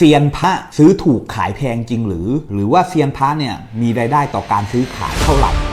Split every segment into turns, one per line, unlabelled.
เซียนพระซื้อถูกขายแพงจริงหรือ หรือว่าเซียนพระเนี่ยมีรายได้ต่อการซื้อขายเท่าไหร่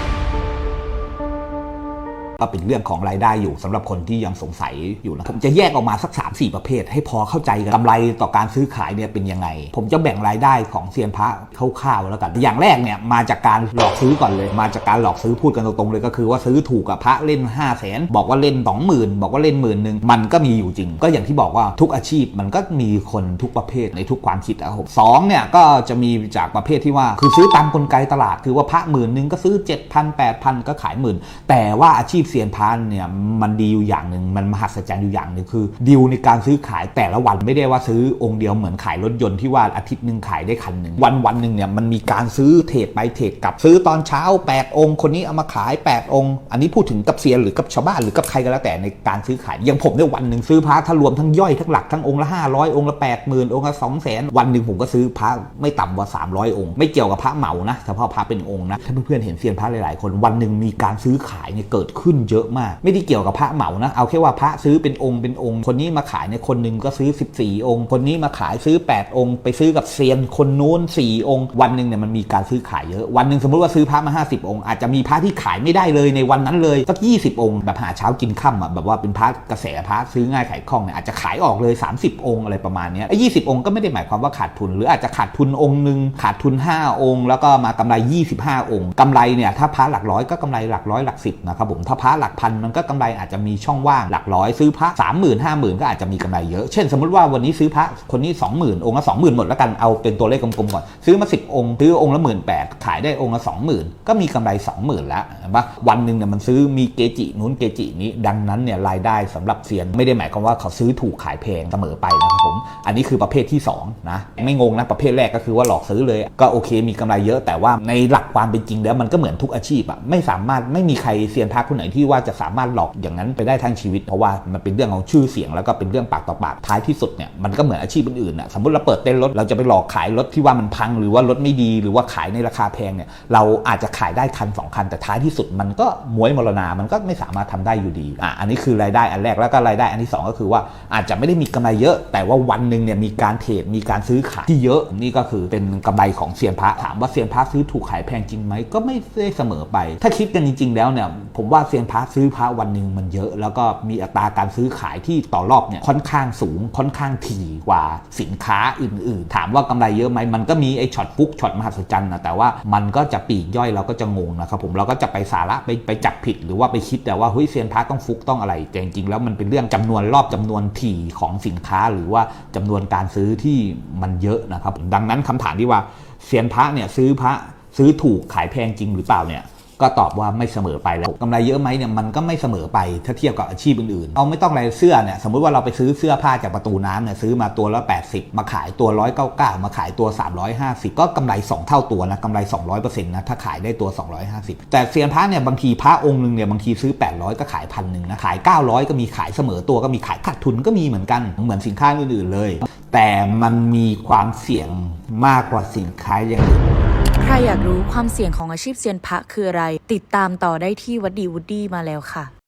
ก็เป็นเรื่องของรายได้อยู่สำหรับคนที่ยังสงสัยอยู่นะผมจะแยกออกมาสัก 3 4 ประเภท ให้พอเข้าใจกันกำไรต่อการซื้อขายเนี่ยเป็นยังไง ผมจะแบ่งรายได้ของเซียนพระคร่าวๆแล้วกัน อย่างแรกเนี่ยมาจากการหลอกซื้อก่อนเลย มาจากการหลอกซื้อพูดกันตรงๆเลยก็คือว่าซื้อถูกกับพระเล่น 5 0 0แสนบอกว่าเล่น 20,000 บอกว่าเล่นหมื่นหนึ่งมันก็มีอยู่จริง ก็อย่างที่บอกว่าทุกอาชีพมันก็มีคนทุกประเภทในทุกความคิดนะครับผมสองเนี่ยก็จะมีจากประเภทที่ว่า คือซื้อตามกลไกตลาด คือว่าพระหมื่นหนึ่งก็ซื้อ 7,000 8,000 ก็ขายหมื่นแต่ว่าอาชีพซียนพระเนี่ยมันดีอยู่อย่างหนึ่งมันมหัศจรรย์อยู่อย่างหนึ่งคือดีลในการซื้อขายแต่ละวันไม่ได้ว่าซื้อองค์เดียวเหมือนขายรถยนต์ที่ว่าอาทิตย์หนึ่งขายได้คันหนึ่งวันวันหนึ่งเนี่ยมันมีการซื้อเทรดไปเทรดกลับซื้อตอนเช้า 8 องค์ คนนี้เอามาขาย 8 องค์ อันนี้พูดถึงกับเซียนหรือกับชาวบ้านหรือกับใครก็แล้วแต่ในการซื้อขายอย่างผมเนี่ยวันหนึ่งซื้อพระถ้ารวมทั้งย่อยทั้งหลักทั้งองค์ละ500 องค์ละ80,000องค์ละ200,000วันหนึ่งผมก็ซื้อพระไม่ต่ำกว่า 300 องค์ ไม่เกี่ยวกับพระเหมานะเฉพาะพระเป็นองค์นะถ้าเพื่อนๆเห็นเซียนพระหลายๆ คนวันหนึ่งมีการซื้อขายเนี่ยเกิดขึ้นเยอะมาก ไม่ได้เกี่ยวกับพระเหมานะ เอาแค่ว่าพระซื้อเป็นองค์เป็นองค์ คนนี้มาขายในคนหนึ่งก็ซื้อ 14 องค์ คนนี้มาขายซื้อ 8 องค์ ไปซื้อกับเซียนคนนู้น 4 องค์ วันหนึ่งเนี่ยมันมีการซื้อขายเยอะ วันหนึ่งสมมติว่าซื้อพระมา 50 องค์ อาจจะมีพระที่ขายไม่ได้เลยในวันนั้นเลยสัก 20 องค์ แบบหาเช้ากินค่ำอะ แบบว่าเป็นพระกระแสพระซื้อง่ายขายคล่องเนี่ยอาจจะขายออกเลย 30 องค์อะไรประมาณนี้ไอ้ยีองค์ก็ไม่ได้หมายความว่าขาดทุน หรืออาจจะขาดทุนองค์หนึ่งขาดทุน 5 องค์ แล้วก็มากำไร 25 องค์กำไรเนี่ยถ้าพระหลักร้อยก็กำไรหลักร้อยหลักสิบนะครับผมถ้าพระหลักพันมันก็กำไรอาจจะมีช่องว่างหลักร้อยซื้อพระ3 0 0 0 0 5 0,000ก็อาจจะมีกำไรเยอะ เช่นสมมติว่าวันนี้ซื้อพระคนนี้20,000องค์ละ20,000หมดแล้วกันเอาเป็นตัวเลขกลมๆก่อน ซื้อมา10องค์ซื้อองค์ละ1 8ื่นแปดขายได้องค์ละ20,000ก็มีกำไร20,000แล้วเห็นปะวันหนึ่งเนี่ยมันซื้อมีเกจินู้นเกจินี้ดังนั้นเนี่ยรายได้สำหรับเซียนไม่ได้หมายความว่าเขาซื้อถูกขายแพงเสมอไปนะครับผมอันนี้คือประเภทที่2นะไม่งงนะประเภทแรกก็คือว่าหลอกซื้อเลยก็โอเคมีกำไรเยอะ แต่ว่าในหลักความเป็นจริงแล้วมันก็เหมือนทุกอาชีพอะไม่สามารถไม่มีใครเซียนพระคนไหนที่ว่าจะสามารถหลอกอย่างนั้นไปได้ทั้งชีวิต เพราะว่ามันเป็นเรื่องของชื่อเสียงแล้วก็เป็นเรื่องปากต่อปากท้ายที่สุดเนี่ยมันก็เหมือนอาชีพอื่นๆน่ะสมมติเราเปิดเต้นรถเราจะไปหลอกขายรถที่ว่ามันพังหรือว่ารถไม่ดีหรือว่าขายในราคาแพงเนี่ยเราอาจจะขายได้คันสองคันแต่ท้ายที่สุดมันก็มวยมรณา มันก็ไม่สามารถทำได้อยู่ดีอะอันนี้คือรายได้อันแรกแล้วก็รายได้อันที่สองก็คือว่าอาจจะไม่ได้มีกำไรเยอะ แต่ว่าวันหนึ่งเนี่ยมีการเทรดมีการซื้อขายที่เยอะนี่ก็คือเป็นกำไรของเซียนพระถามว่าเซียนพระซื้อถูกขายแพงจริงไหมก็ไม่ได้เสมอไป ถ้าคิดกันจริง ๆ แล้วเนี่ยผมว่าเซียนพระซื้อพระวันหนึ่งมันเยอะ แล้วก็มีอัตราการซื้อขายที่ต่อรอบเนี่ยค่อนข้างสูงค่อนข้างถี่กว่าสินค้าอื่น ๆ ถามว่ากำไรเยอะไหมมันก็มีไอ้ช็อตฟุกช็อตมหัศจรรย์นะแต่ว่ามันก็จะปีกย่อยเราก็จะงงนะครับผมเราก็จะไปสาระไปไปจับผิดหรือว่าไปคิดแต่ว่าเฮ้ยเซียนพระต้องฟุกต้องอะไรแต่จริงๆแล้วมันเป็นเรื่องจำนวนรอบจำนวนถี่ของสินค้าหรือว่าจำนวนการซื้อที่มันเยอะนะครับดังนั้นคำถามที่ว่าเซียนพระเนี่ยซื้อพระซื้อถูกขายแพงจริงหรือเปล่าเนี่ย ก็ตอบว่าไม่เสมอไปแล้วกำไรเยอะไหมเนี่ยมันก็ไม่เสมอไปถ้าเทียบกับอาชีพอื่นๆเอาไม่ต้องอะไรเสื้อเนี่ยสมมุติว่าเราไปซื้อเสื้อผ้าจากประตูน้ำเนี่ยซื้อมาตัวละ 80 มาขายตัว 199 มาขายตัว 350 ก็กำไร 2 เท่าตัวนะกำไร 200%นะถ้าขายได้ตัว 250 แต่เซียนพระเนี่ยบางทีพระองค์หนึ่งเนี่ยบางทีซื้อ 800 ก็ขายพันหนึ่งนะขาย 900 ก็มีขายเสมอตัวก็มีขายขาดทุนก็มีเหมือนกันเหมือนสินค้าอื่นๆเลย แต่มันมีความเสี่ยงมากกว่าสินค้าอย่างอื่น
ใครอยากรู้ความเสี่ยงของอาชีพเซียนพระคืออะไร ติดตามต่อได้ที่วัดดีวูดดี้มาแล้วค่ะ